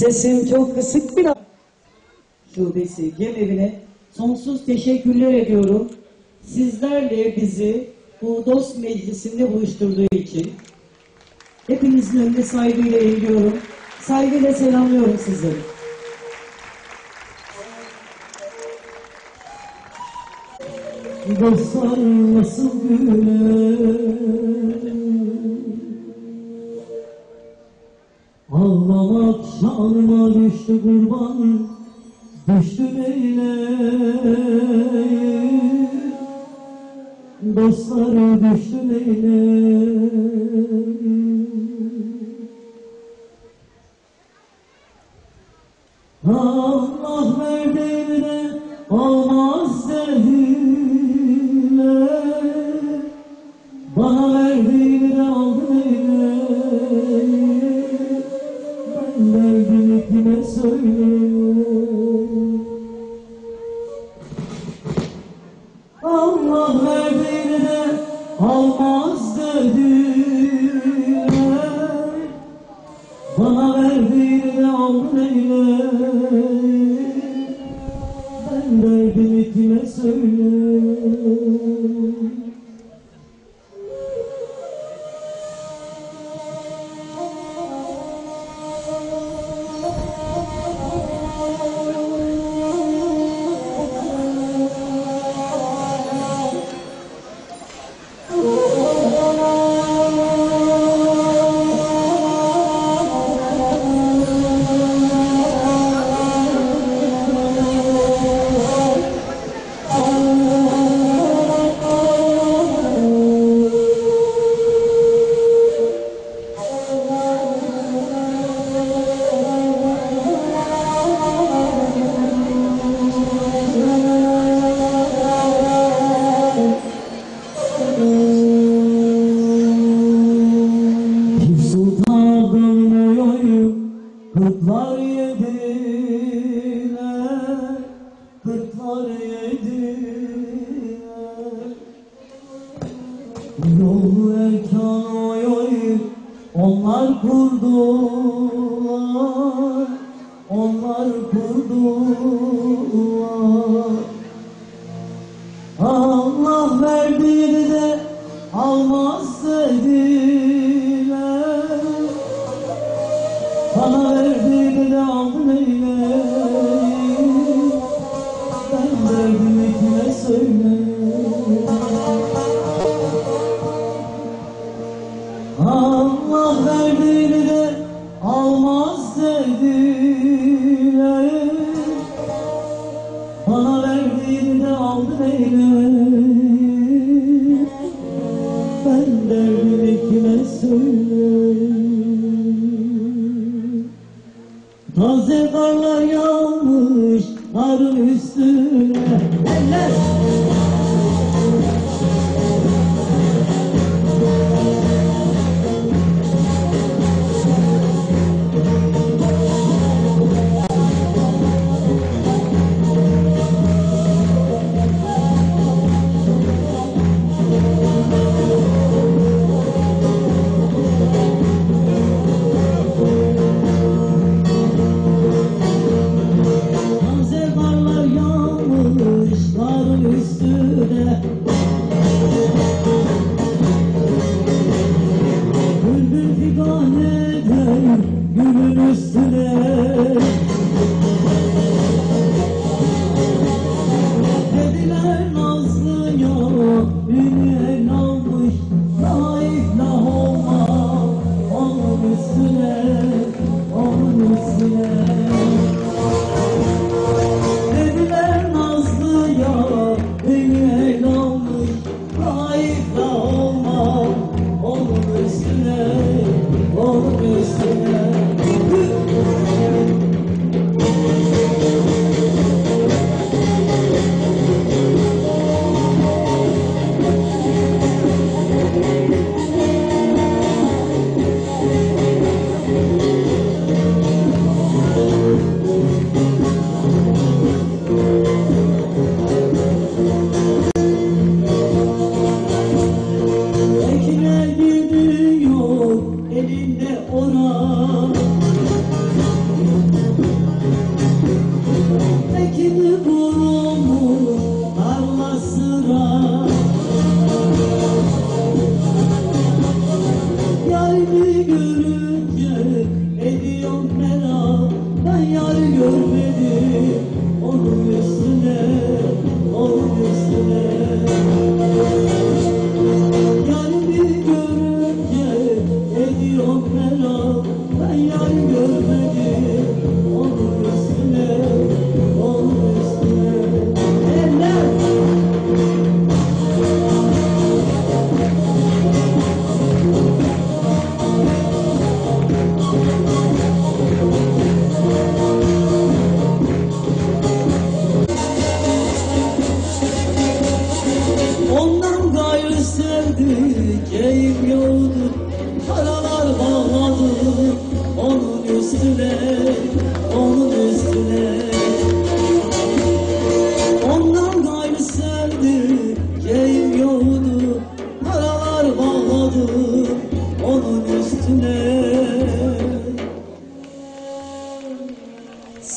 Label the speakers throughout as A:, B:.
A: Sesim çok kısık biraz. Şubesi Gem Evi'ne sonsuz teşekkürler ediyorum. Sizlerle bizi bu dost meclisinde buluşturduğu için hepinizin önünde saygıyla eğiliyorum. Saygıyla selamlıyorum sizleri. Dostlar nasıl güler Ağlamak şanıma düştü kurban Düştü leylek Dostlar düştü leylek Allah Oh. se You.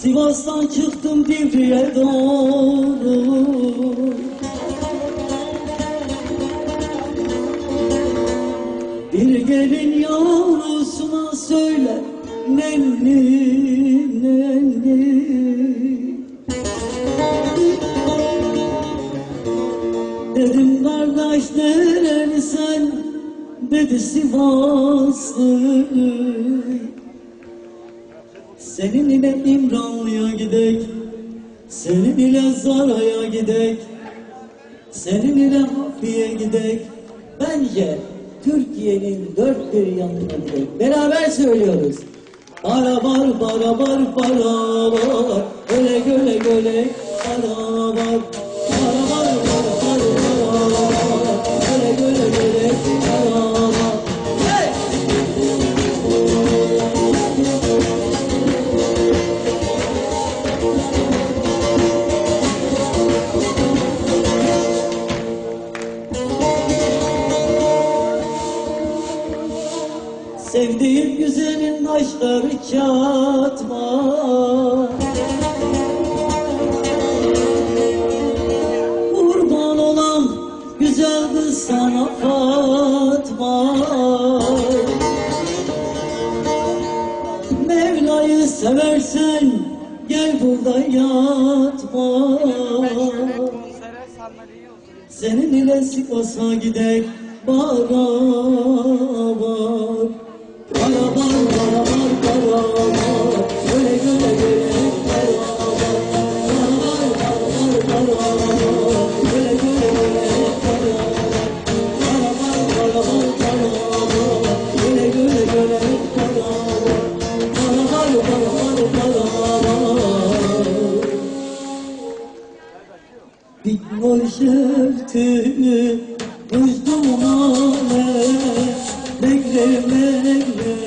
A: Sivas'tan çıktım Divri'ye doğru. Bir gelin yavrusuna söyle nenni nenni. Dedim kardeş nereli sen? dedi Sivaslı Senin ile İmranlı'ya gidek Senin ile Zara'ya gidek senin ile Hafiye gidek. Bence Türkiye'nin dört bir yanına gidek. Beraber söylüyoruz. Bara bar bara bar bara bar Öle göle göle bara kaşları çatma Kurban olan güzel kız sana Fatma. Mevla'yı seversen gel burada yatma. Senin ile Sivas'a gidek bara var Bitmol şerti Müzdumane Megre megre Dair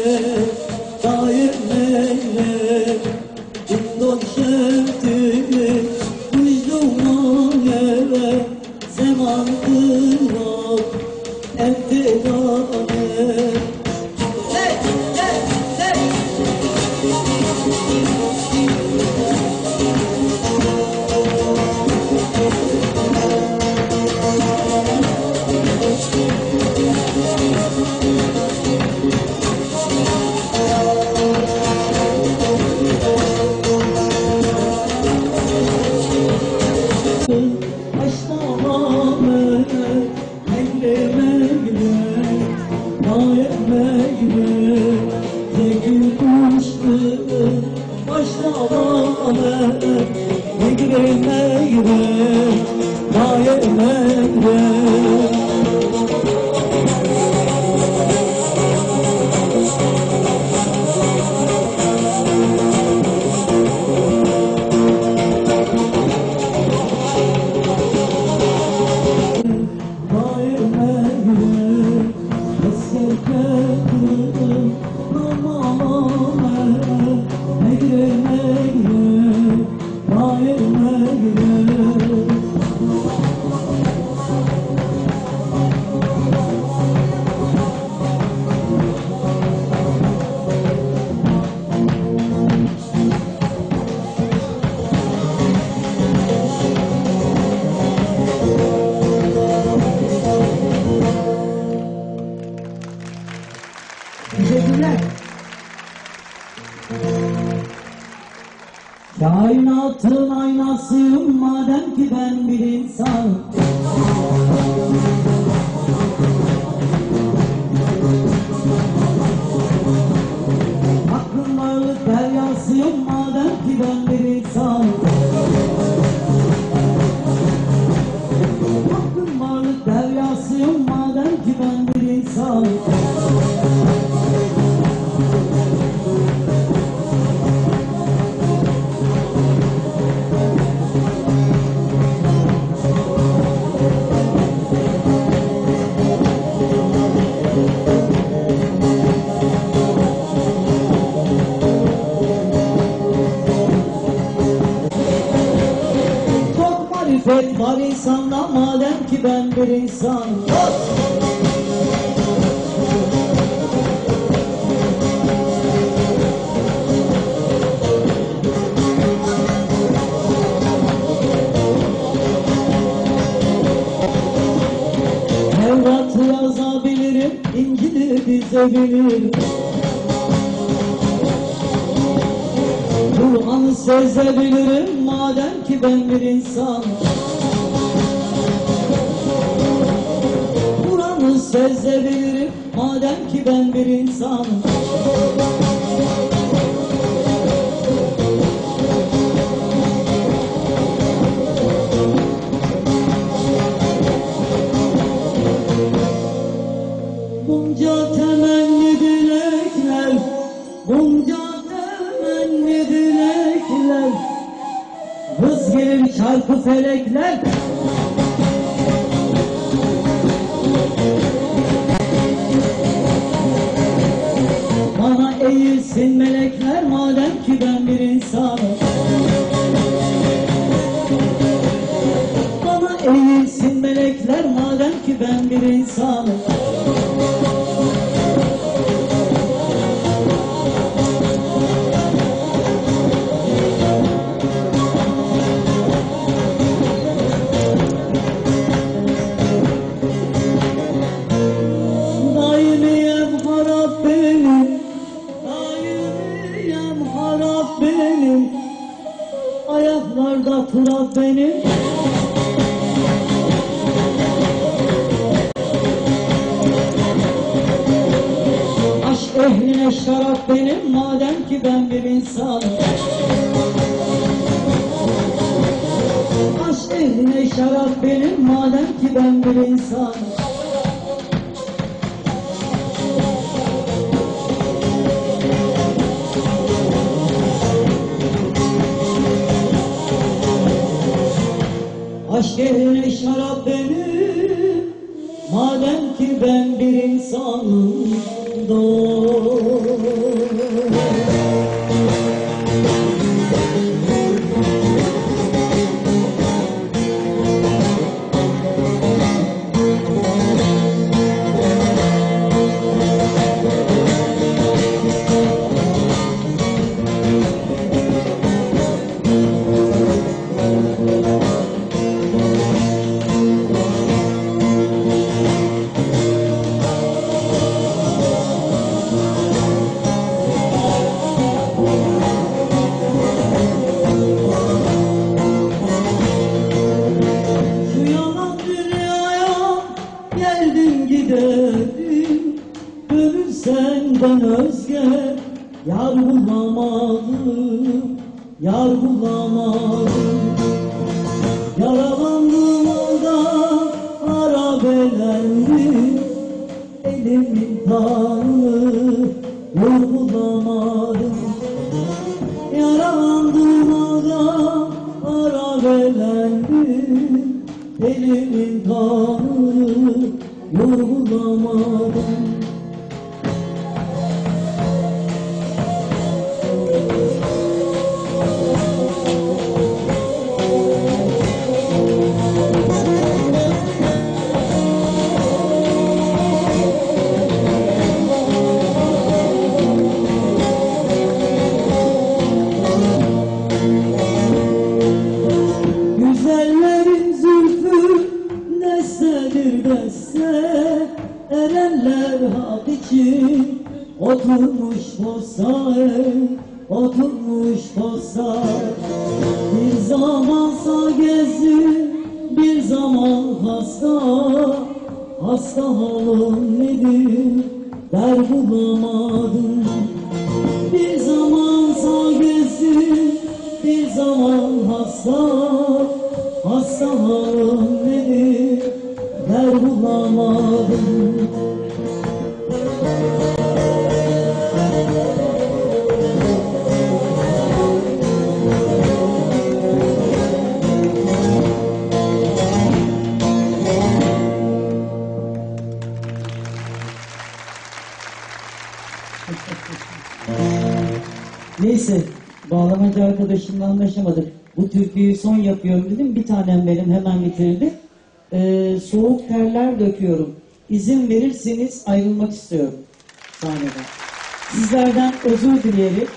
A: Kainatın aynasıyım madem ki ben bir insan. Hakkın varlık deryasıyım madem ki ben bir insan. Hakkın varlık deryasıyım madem ki ben bir insan yazabilirim, İncil'i dizebilirim Kur'an'ı sezebilirim madem ki ben bir insan Kur'an'ı sezebilirim madem ki ben bir insan Bunca temenni dilekler Bunca temenni dilekler. Hız gelir çarpı felekler Bana eğilsin melekler madem ki ben bir insanım benim. Ayaklarda turap benim. Aşk ehline şarap benim. Madem ki ben bir insanım. Aşk ehline şarap benim. Madem ki ben bir insanım Aşk ehline şarap benim Madem ki ben bir insanım doğ harap elendim Elimin kanı yol der bulamadım. Bir zamansa gezdi bir zaman hasta. Hasta halım nedir? Der bulamadım Neyse, bağlamacı arkadaşımla anlaşamadık. Bu türküyü son yapıyorum dedim. Bir tanem benim hemen bitirdi. Ee, soğuk terler döküyorum. İzin verirseniz ayrılmak istiyorum sahneden. Sizlerden özür dilerim.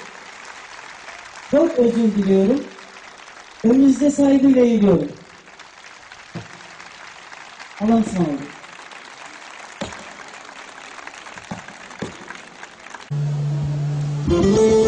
A: Çok özür diliyorum. Önünüzde saygıyla eğiliyorum. Allah'a ısmarladık.
B: Müzik